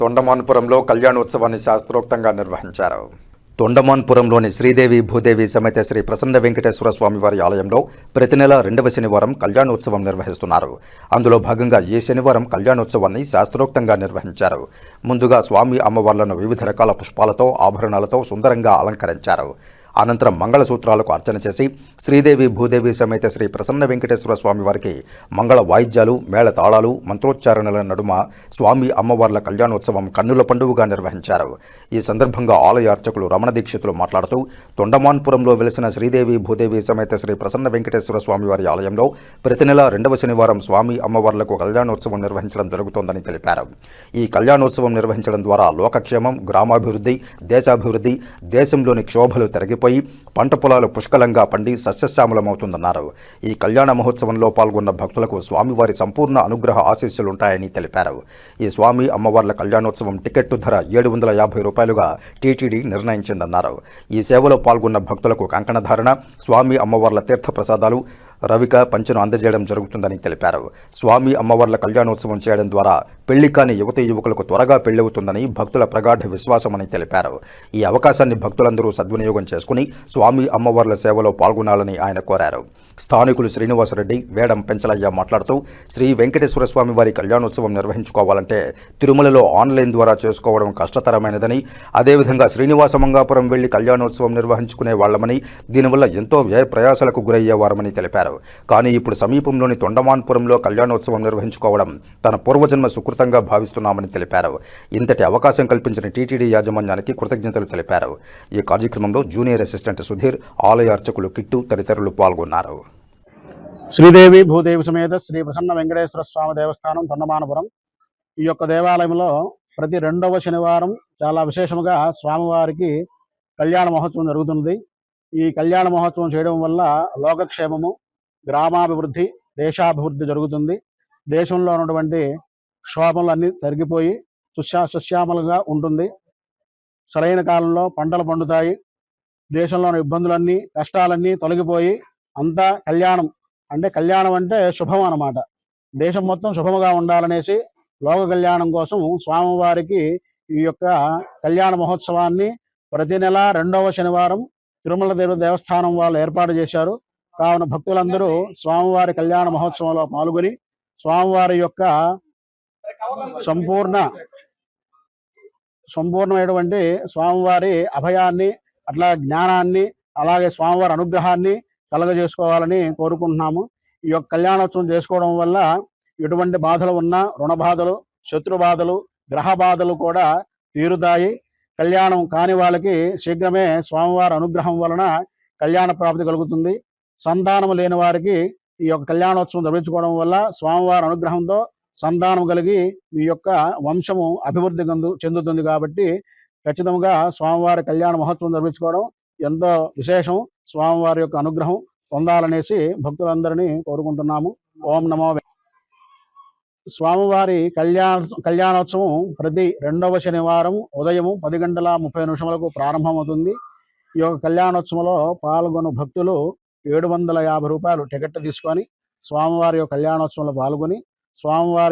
తొండమాన్పురంలో కళ్యాణోత్సవాన్ని శాస్త్రోక్తంగా నిర్వహించారు. తొండమాన్పురంలోని శ్రీదేవి భూదేవి సమేత శ్రీ ప్రసన్న వెంకటేశ్వర స్వామి వారి ఆలయంలో ప్రతి నెల రెండవ శనివారం కళ్యాణోత్సవం నిర్వహిస్తున్నారు. అందులో భాగంగా ఈ శనివారం కళ్యాణోత్సవాన్ని శాస్త్రోక్తంగా నిర్వహించారు. ముందుగా స్వామి అమ్మవార్లను వివిధ రకాల పుష్పాలతో ఆభరణాలతో సుందరంగా అలంకరించారు. అనంతరం మంగళసూత్రాలకు అర్చన చేసి శ్రీదేవి భూదేవి సమేత శ్రీ ప్రసన్న వెంకటేశ్వర స్వామి వారికి మంగళ వాయిద్యాలు మేళ తాళాలు మంత్రోచ్చారణల నడుమ స్వామి అమ్మవార్ల కళ్యాణోత్సవం కన్నుల పండుగగా నిర్వహించారు. ఈ సందర్భంగా ఆలయ అర్చకులు రమణ దీక్షితులు మాట్లాడుతూ తొండమాన్పురంలో వెలిసిన శ్రీదేవి భూదేవి సమేత శ్రీ ప్రసన్న వెంకటేశ్వర స్వామి వారి ఆలయంలో ప్రతి నెల రెండవ శనివారం స్వామి అమ్మవార్లకు కళ్యాణోత్సవం నిర్వహించడం జరుగుతోందని తెలిపారు. ఈ కళ్యాణోత్సవం నిర్వహించడం ద్వారా లోకక్షేమం గ్రామాభివృద్ధి దేశాభివృద్ధి దేశంలోని క్షోభలు తొలగిపోయి పంట పొలాలు పుష్కలంగా పండి సస్యశ్యామలమవుతుందన్నారు. ఈ కళ్యాణ మహోత్సవంలో పాల్గొన్న భక్తులకు స్వామివారి సంపూర్ణ అనుగ్రహ ఆశీస్సులుంటాయని తెలిపారు. ఈ స్వామి అమ్మవార్ల కళ్యాణోత్సవం టికెట్టు ధర ఏడు వందల యాభై రూపాయలుగా టీటీడీ నిర్ణయించిందన్నారు. ఈ సేవలో పాల్గొన్న భక్తులకు కంకణధారణ స్వామి అమ్మవార్ల తీర్థ ప్రసాదాలు రవిక పంచను అందజేయడం జరుగుతుందని తెలిపారు. స్వామి అమ్మవార్ల కళ్యాణోత్సవం చేయడం ద్వారా పెళ్ళి కాని యువత యువకులకు త్వరగా పెళ్ళవుతుందని భక్తుల ప్రగాఢ విశ్వాసమని తెలిపారు. ఈ అవకాశాన్ని భక్తులందరూ సద్వినియోగం చేసుకుని స్వామి అమ్మవార్ల సేవలో పాల్గొనాలని ఆయన కోరారు. స్థానికులు శ్రీనివాసరెడ్డి వేడం పెంచలయ్య మాట్లాడుతూ శ్రీ వెంకటేశ్వర స్వామి వారి కళ్యాణోత్సవం నిర్వహించుకోవాలంటే తిరుమలలో ఆన్లైన్ ద్వారా చేసుకోవడం కష్టతరమైనదని అదేవిధంగా శ్రీనివాస మంగాపురం వెళ్ళి కళ్యాణోత్సవం నిర్వహించుకునే వాళ్ళమని దీనివల్ల ఎంతో వ్యయ ప్రయాసలకు గురయ్యేవారమని తెలిపారు. కానీ ఇప్పుడు సమీపంలోని తొండమాన్పురంలో కళ్యాణోత్సవం నిర్వహించుకోవడం తన పూర్వజన్మ సుకృతంగా భావిస్తున్నామని తెలిపారు. ఇంతటి అవకాశం కల్పించిన టీటీడీ యాజమాన్యానికి కృతజ్ఞతలు తెలిపారు. ఈ కార్యక్రమంలో జూనియర్ అసిస్టెంట్ సుధీర్ ఆలయ అర్చకులు కిట్టు తదితరులు పాల్గొన్నారు. శ్రీదేవి భూదేవి సమేత శ్రీ ప్రసన్న వెంకటేశ్వర స్వామి దేవస్థానం తొండమానపురం. ఈ యొక్క దేవాలయంలో ప్రతి రెండవ శనివారం చాలా విశేషముగా స్వామివారికి కళ్యాణ మహోత్సవం జరుగుతుంది ఈ కళ్యాణ మహోత్సవం చేయడం వల్ల లోకక్షేమము గ్రామాభివృద్ధి దేశాభివృద్ధి జరుగుతుంది. దేశంలో ఉన్నటువంటి క్షోభలన్నీ తరిగిపోయి సుశ్యా సుశ్యామలుగా ఉంటుంది. సరైన కాలంలో పంటలు పండుతాయి. దేశంలోని ఇబ్బందులన్నీ కష్టాలన్నీ తొలగిపోయి అంతా కళ్యాణం అంటే కళ్యాణం అంటే శుభం అన్నమాట. దేశం మొత్తం శుభముగా ఉండాలనేసి లోక కళ్యాణం కోసం స్వామివారికి ఈ యొక్క కళ్యాణ మహోత్సవాన్ని ప్రతి నెల రెండవ శనివారం తిరుమల దేవ దేవస్థానం వాళ్ళు ఏర్పాటు చేశారు. కావున భక్తులందరూ స్వామివారి కళ్యాణ మహోత్సవంలో పాల్గొని స్వామివారి యొక్క సంపూర్ణ సంపూర్ణమైనటువంటి స్వామివారి అభయాన్ని అట్లా జ్ఞానాన్ని అలాగే స్వామివారి అనుగ్రహాన్ని కలగజేసుకోవాలని కోరుకుంటున్నాము. ఈ యొక్క కళ్యాణోత్సవం చేసుకోవడం వల్ల ఎటువంటి బాధలు ఉన్నా రుణ బాధలు శత్రు బాధలు గ్రహ బాధలు కూడా తీరుతాయి. కళ్యాణం కాని వాళ్ళకి శీఘ్రమే స్వామివారి అనుగ్రహం వలన కళ్యాణ ప్రాప్తి కలుగుతుంది. సంతానం లేని వారికి ఈ యొక్క కళ్యాణోత్సవం జరిపించుకోవడం వల్ల స్వామివారి అనుగ్రహంతో సంతానం కలిగి ఈ యొక్క వంశము అభివృద్ధి చెందు చెందుతుంది కాబట్టి ఖచ్చితంగా స్వామివారి కళ్యాణ మహోత్సవం జరిపించుకోవడం ఎంతో విశేషం. స్వామివారి యొక్క అనుగ్రహం పొందాలనేసి భక్తులందరినీ కోరుకుంటున్నాము. ఓం నమో స్వామివారి కళ్యాణ కళ్యాణోత్సవం ప్రతి రెండవ శనివారం ఉదయం పది గంటల ముప్పై నిమిషములకు ప్రారంభమవుతుంది. ఈ యొక్క కళ్యాణోత్సవంలో పాల్గొన్న భక్తులు ఏడు వందల యాభై రూపాయలు టికెట్ తీసుకొని స్వామివారి యొక్క కళ్యాణోత్సవంలో పాల్గొని స్వామివారి